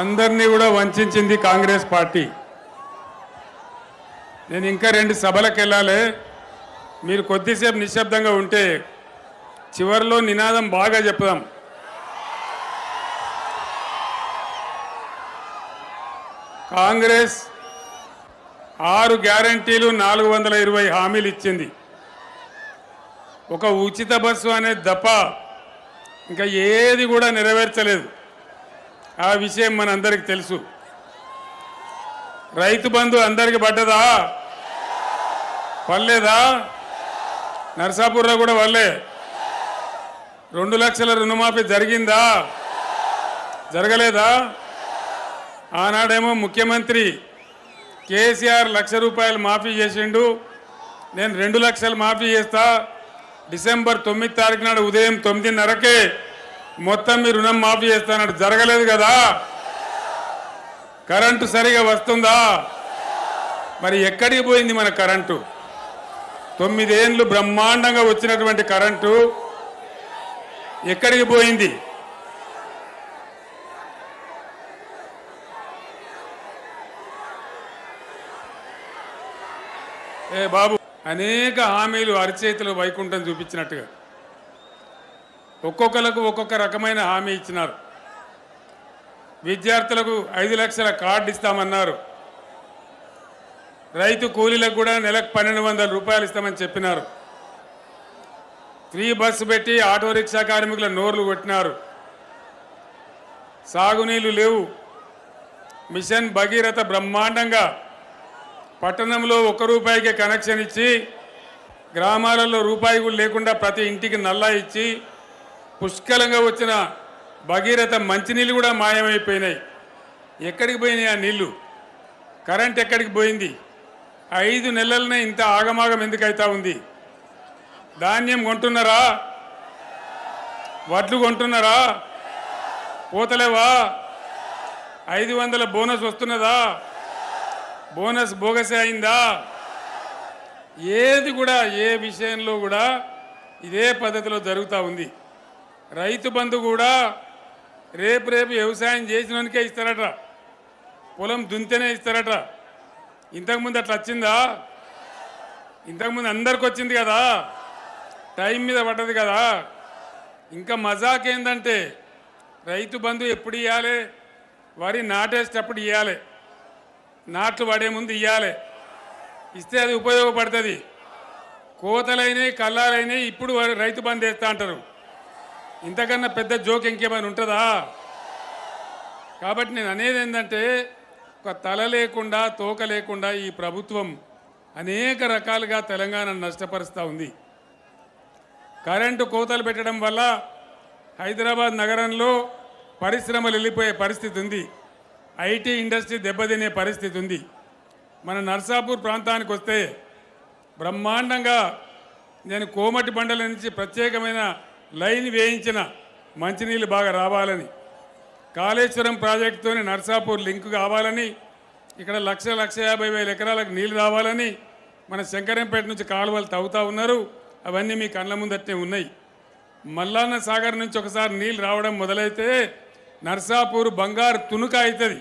అందరినీ కూడా వంచింది కాంగ్రెస్ పార్టీ. నేను ఇంకా రెండు సభలకు వెళ్ళాలి. మీరు కొద్దిసేపు నిశ్శబ్దంగా ఉంటే చివరిలో నినాదం బాగా చెప్దాం. కాంగ్రెస్ ఆరు గ్యారంటీలు నాలుగు వందల ఇరవై హామీలు ఇచ్చింది. ఒక ఉచిత బస్సు అనేది దప ఇంకా ఏది కూడా నెరవేర్చలేదు. ఆ విషయం మనందరికీ తెలుసు. రైతు బంధు అందరికి పడ్డదా? పర్లేదా నర్సాపూర్లో కూడా వల్లే రెండు లక్షల రుణమాఫీ జరిగిందా? జరగలేదా? ఆనాడేమో ముఖ్యమంత్రి కేసీఆర్ లక్ష రూపాయలు మాఫీ చేసిండు. నేను రెండు లక్షలు మాఫీ చేస్తా. డిసెంబర్ తొమ్మిది తారీఖు నాడు ఉదయం తొమ్మిదిన్నరకే మొత్తం మీ రుణం మాఫీ చేస్తానట్టు జరగలేదు కదా? కరెంటు సరిగా వస్తుందా? మరి ఎక్కడికి పోయింది మన కరెంటు? తొమ్మిదేండ్లు బ్రహ్మాండంగా వచ్చినటువంటి కరెంటు ఎక్కడికి పోయింది? ఏ బాబు అనేక హామీలు అరిచేతులు వైకుంఠం చూపించినట్టుగా. ఒక్కొక్కలకు ఒక్కొక్క రకమైన హామీ ఇచ్చినారు. విద్యార్థులకు ఐదు లక్షల కార్డు ఇస్తామన్నారు. రైతు కూలీలకు కూడా నెలకు పన్నెండు వందల రూపాయలు ఇస్తామని చెప్పినారు. ఫ్రీ బస్సు పెట్టి ఆటో రిక్షా కార్మికుల నోర్లు కొట్టినారు. సాగునీళ్ళు లేవు. మిషన్ భగీరథ బ్రహ్మాండంగా పట్టణంలో ఒక్క రూపాయికే కనెక్షన్ ఇచ్చి గ్రామాలలో రూపాయి కూడా లేకుండా ప్రతి ఇంటికి నల్లా ఇచ్చి పుష్కలంగా వచ్చిన భగీరథ మంచినీళ్ళు కూడా మాయమైపోయినాయి. ఎక్కడికి పోయినాయి ఆ నీళ్ళు కరెంట్ ఎక్కడికి పోయింది? ఐదు నెలలనే ఇంత ఆగమాగం ఎందుకు అవుతా ఉంది? ధాన్యం కొంటున్నారా? వడ్లు కొంటున్నారా? పోతలేవా? ఐదు వందల బోనస్ వస్తున్నదా? బోనస్ బోగసే అయిందా? ఏది కూడా ఏ విషయంలో కూడా ఇదే పద్ధతిలో జరుగుతూ ఉంది. రైతు బంధు కూడా రేపు రేపు వ్యవసాయం చేసినోనికే ఇస్తారట. పొలం దుంతేనే ఇస్తారట. ఇంతకుముందు అట్లా వచ్చిందా? ఇంతకుముందు అందరికి వచ్చింది కదా. టైం మీద పడ్డది కదా. ఇంకా మజాక్ ఏంటంటే రైతు బంధు ఎప్పుడు ఇవ్వాలి వరి నాటేసేటప్పుడు ఇవ్వాలి నాట్లు పడే ముందు ఇవ్వాలి ఇస్తే అది ఉపయోగపడుతుంది. కోతలైనవి కళ్ళాలైనవి ఇప్పుడు వరి- రైతు బంధు వేస్తా అంటారు. ఇంతకన్నా పెద్ద జోక్ ఇంకేమైనా ఉంటుందా? కాబట్టి నేను అనేది ఏంటంటే ఒక తల లేకుండా తోక లేకుండా ఈ ప్రభుత్వం అనేక రకాలుగా తెలంగాణను నష్టపరుస్తూ ఉంది. కరెంటు కోతలు పెట్టడం వల్ల హైదరాబాద్ నగరంలో పరిశ్రమలు వెళ్ళిపోయే పరిస్థితి ఉంది. ఐటీ ఇండస్ట్రీ దెబ్బతినే పరిస్థితి ఉంది. మన నర్సాపూర్ ప్రాంతానికి వస్తే బ్రహ్మాండంగా నేను కోమటి బండల నుంచి ప్రత్యేకమైన లైన్ వేయించిన మంచినీళ్ళు బాగా రావాలని కాళేశ్వరం ప్రాజెక్టుతోని నర్సాపూర్ లింక్ కావాలని ఇక్కడ లక్ష లక్ష యాభై వేల ఎకరాలకు నీళ్ళు రావాలని మన శంకరంపేట నుంచి కాలువలు తవ్వుతూ ఉన్నారు. అవన్నీ మీ కళ్ళ ముందట్నే ఉన్నాయి. మల్లాన్న సాగర్ నుంచి ఒకసారి నీళ్ళు రావడం మొదలైతే నర్సాపూర్ బంగారు తునుక అవుతుంది.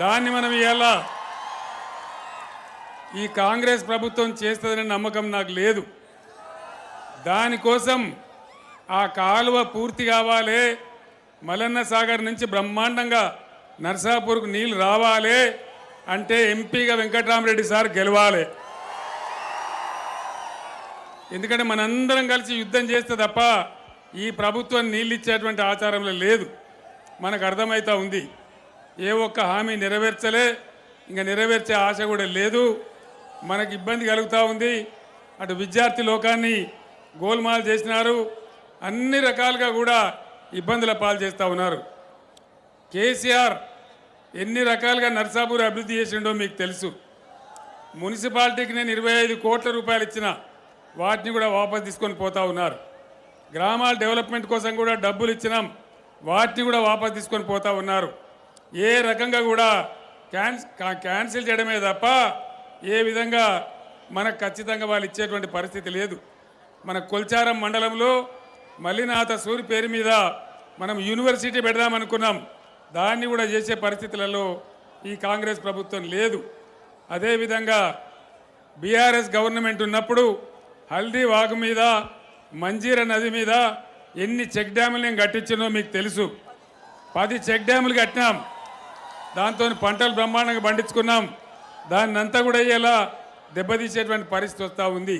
దాన్ని మనం ఇవాళ ఈ కాంగ్రెస్ ప్రభుత్వం చేస్తుందనే నమ్మకం నాకు లేదు. దానికోసం ఆ కాలువ పూర్తి కావాలి. మలన్న సాగర్ నుంచి బ్రహ్మాండంగా నర్సాపూర్కు నీళ్ళు రావాలి అంటే ఎంపీగా వెంకటరామరెడ్డి సార్ గెలవాలి. ఎందుకంటే మనందరం కలిసి యుద్ధం చేస్తే తప్ప ఈ ప్రభుత్వం నీళ్ళు ఇచ్చేటువంటి ఆచారంలో లేదు. మనకు అర్థమవుతా ఉంది. ఏ ఒక్క హామీ నెరవేర్చలే. ఇంకా నెరవేర్చే ఆశ కూడా లేదు. మనకి ఇబ్బంది కలుగుతూ ఉంది. అటు విద్యార్థి లోకాన్ని గోల్మాల్ చేసినారు. అన్ని రకాలుగా కూడా ఇబ్బందుల పాలు చేస్తూ ఉన్నారు. కేసీఆర్ ఎన్ని రకాలుగా నర్సాపూర్ అభివృద్ధి చేసిండో మీకు తెలుసు. మున్సిపాలిటీకి నేను ఇరవై ఐదు కోట్ల రూపాయలు ఇచ్చిన వాటిని కూడా వాపసు తీసుకొని పోతా ఉన్నారు. గ్రామాల డెవలప్మెంట్ కోసం కూడా డబ్బులు ఇచ్చినాం వాటిని కూడా వాపసు తీసుకొని పోతా ఉన్నారు. ఏ రకంగా కూడా క్యాన్ క్యాన్సిల్ చేయడమే తప్ప ఏ విధంగా మనకు ఖచ్చితంగా వాళ్ళు ఇచ్చేటువంటి పరిస్థితి లేదు. మన కొల్చారం మండలంలో మల్లినాథ సూరి పేరు మీద మనం యూనివర్సిటీ పెడదామనుకున్నాం. దాన్ని కూడా చేసే పరిస్థితులలో ఈ కాంగ్రెస్ ప్రభుత్వం లేదు. అదేవిధంగా బీఆర్ఎస్ గవర్నమెంట్ ఉన్నప్పుడు హల్దీ వాగు మీద మంజీర నది మీద ఎన్ని చెక్ డ్యాములు నేను కట్టించినో మీకు తెలుసు. పది చెక్ డ్యాములు కట్టినాం. దాంతో పంటలు బ్రహ్మాండంగా పండించుకున్నాం. దాన్నంతా కూడా ఇలా దెబ్బతీసేటువంటి పరిస్థితి వస్తూ ఉంది.